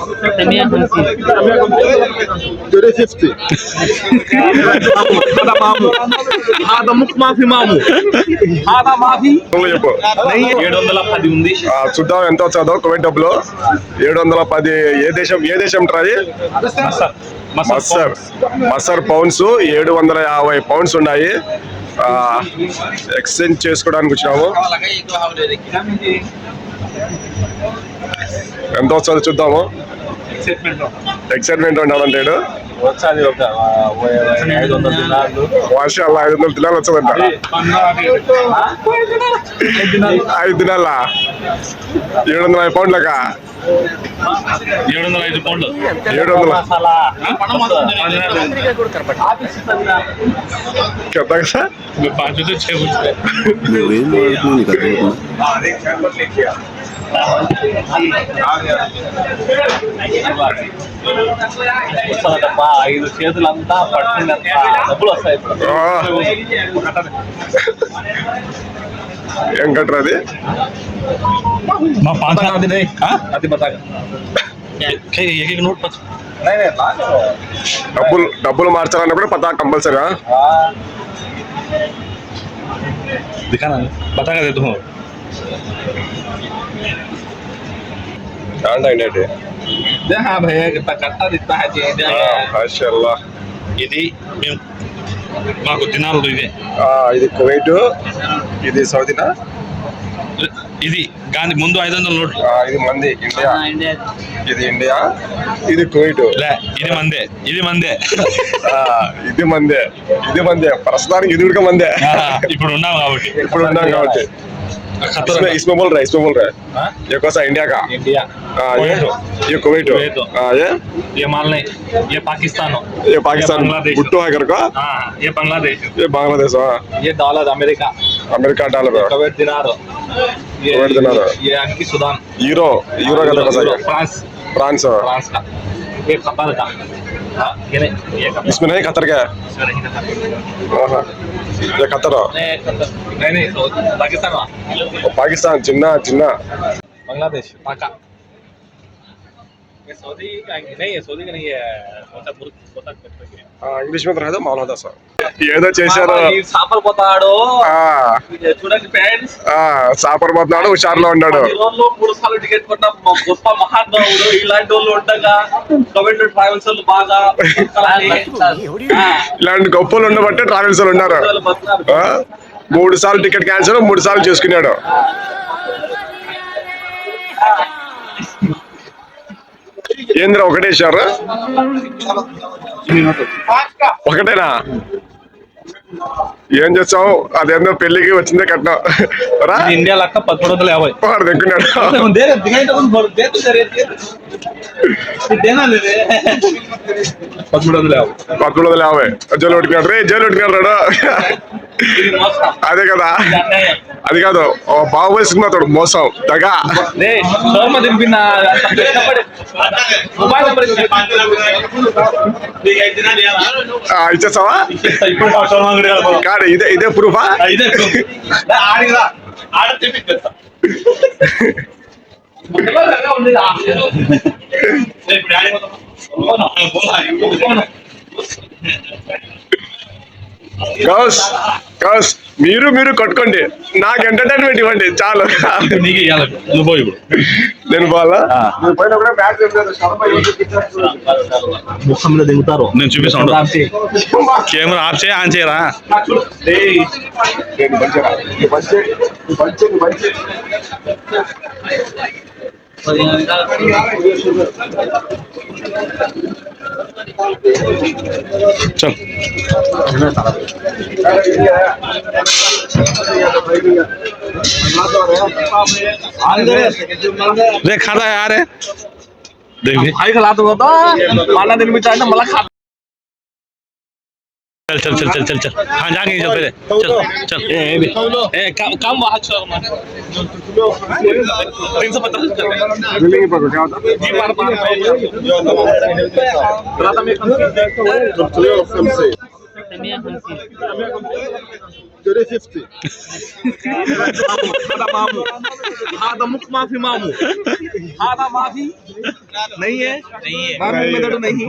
Tamia Hansi. 350 هذا مامو هذا ముక్ మాఫీ మాము هذا మాఫీ నువ్వు చెప్పు ఏడు వందల పది ఉంది ఆ, చూద్దాం ఎంత వచ్చాదో కువైట్ డబ్బులు ఏడు వందల పది ఏ దేశం ఏ దేశం ట్రాది మసర్ మసర్ మసర్ పౌండ్స్ ఏడు వందల యాభై పౌండ్స్ ఉన్నాయి ఆ, ఎక్స్చేంజ్ చేసుకోవడానికి వచ్చినాము ఎంత వస్తుందో చూద్దాము ఎక్సైట్మెంట్ ఉండాలంటాడు వచ్చాది ఒక ఐదు వందల దినాలు వర్షాలు ఐదు వందలు తినాలి వచ్చదంట ఐదు దినాల. ఏడు వందల యాభై పౌండ్లకా? ఏడు వందల ఐదు పౌండ్లు. ఏడు వందల నువ్వేం వాడుతున్నావు నీకు అర్థమవుతుందా? వస్తుందమ్మా ఐదు చేతులంతా పట్టినంత డబ్బులు వస్తాయి ఏం అది? మా పాత అది. పతాక నోట్ డబ్బులు డబ్బులు మార్చాలన్నప్పుడు పతాక కంపల్సరీ దిఖానా పతాక దే ఇది మేము మాకు దినాలు ఇదే ఇది కువైట్ ఇది సౌదీనా ఇది గాంధీ ముందు ఐదు వందల నోట్లు ఇది మంది ఇండియా ఇది ఇండియా ఇది కువైట్ ఇది మందే ఇది మందే ఇది మందే ఇది మందే ప్రస్తుతానికి ఇది కూడా మందే ఇప్పుడు ఉన్నాం కాబట్టి ఇప్పుడు ఉన్నాం కాబట్టి इसमें इसमें बोल रहा है इसमें बोल रहा है हाँ? ये कौन सा इंडिया का इंडिया हाँ, ये कुवैत। ये कुवैट कुवैत। हाँ ये ये माल नहीं ये पाकिस्तान हो ये पाकिस्तान बांग्लादेश भुट्टो है घर का हाँ ये बांग्लादेश ये बांग्लादेश हाँ ये dollar America America dollar Kuwait दिनार ये कुवैत दिनार। ये अंकी सुदान यूरो यूरो का देखो सही फ्रांस फ्रांस फ्रांस का ये कतर का हाँ, ये नहीं ये कतर इसमें नहीं खतर क्या है इसमें नहीं कतर हाँ, हाँ। ये खतर नहीं कतर नहीं नहीं तो पाकिस्तान का और पाकिस्तान चिन्ना चिन्ना बांग्लादेश पाका ఇంగ్లీష్ మీద రాదు? మామూలు హోదా ఏదో చేశారు. సాపర్ పోతాడు. చూడండి ఫ్రెండ్స్. సాపర్ పోతున్నాడు హుషారులో ఉన్నాడు. మూడు సార్లు టికెట్ కొన్న గొప్ప మహానుభావుడు ఇలాంటి వాళ్ళు ఉండగా గవర్నమెంట్ ట్రావెల్స్ బాగా ఇలాంటి గొప్పలు ఉండబట్టే ట్రావెల్స్ ఉన్నారు. మూడు సార్లు టికెట్ క్యాన్సిల్ మూడు సార్లు చేసుకున్నాడు. ఏంద్ర ఒకటేసారు ఒకటేనా? ఏం చేస్తావు? అదేందో పెళ్ళికి వచ్చిందే కట్నం. రా. ఇది ఇండియా లెక్క పదమూడు వందల యాభై. వాడు దగ్గున్నాడు పదమూడు వందల యాభై. పదమూడు వందల యాభై. జైలు పెట్టుకున్నాడు. రే జైలు పెట్టుకున్నాడు అదే కదా. అది కాదు బాహుబలి సినిమా తోడు మోసం దగా. ఇచ్చేస్తావా. కాదు ఇదే ఇదే ప్రూఫా ఆ, మీరు మీరు కొట్టుకోండి. నాకు ఎంటర్టైన్మెంట్ ఇవ్వండి. చాలు. నేను బాగా ముఖంలో దిగుతారు. నేను చూపిస్తాను కెమెరా ఆఫ్ చేయి ఆన్ చేయరా? चल। रे खाता यार है। देख खाई खिला तो। होता माला दिन भी चाहिए तो मला खा चल चल चल चल चल चल। हाँ जाके चल पहले। चल चल। ए काम काम वहाँ चल तीन सौ पचास मिलेंगे पकड़ क्या होता? जी मार पार रात में कम से कम से। फिफ्टी هذا मुख माफी मामू هذا माफी नहीं है नहीं है मामू में तो नहीं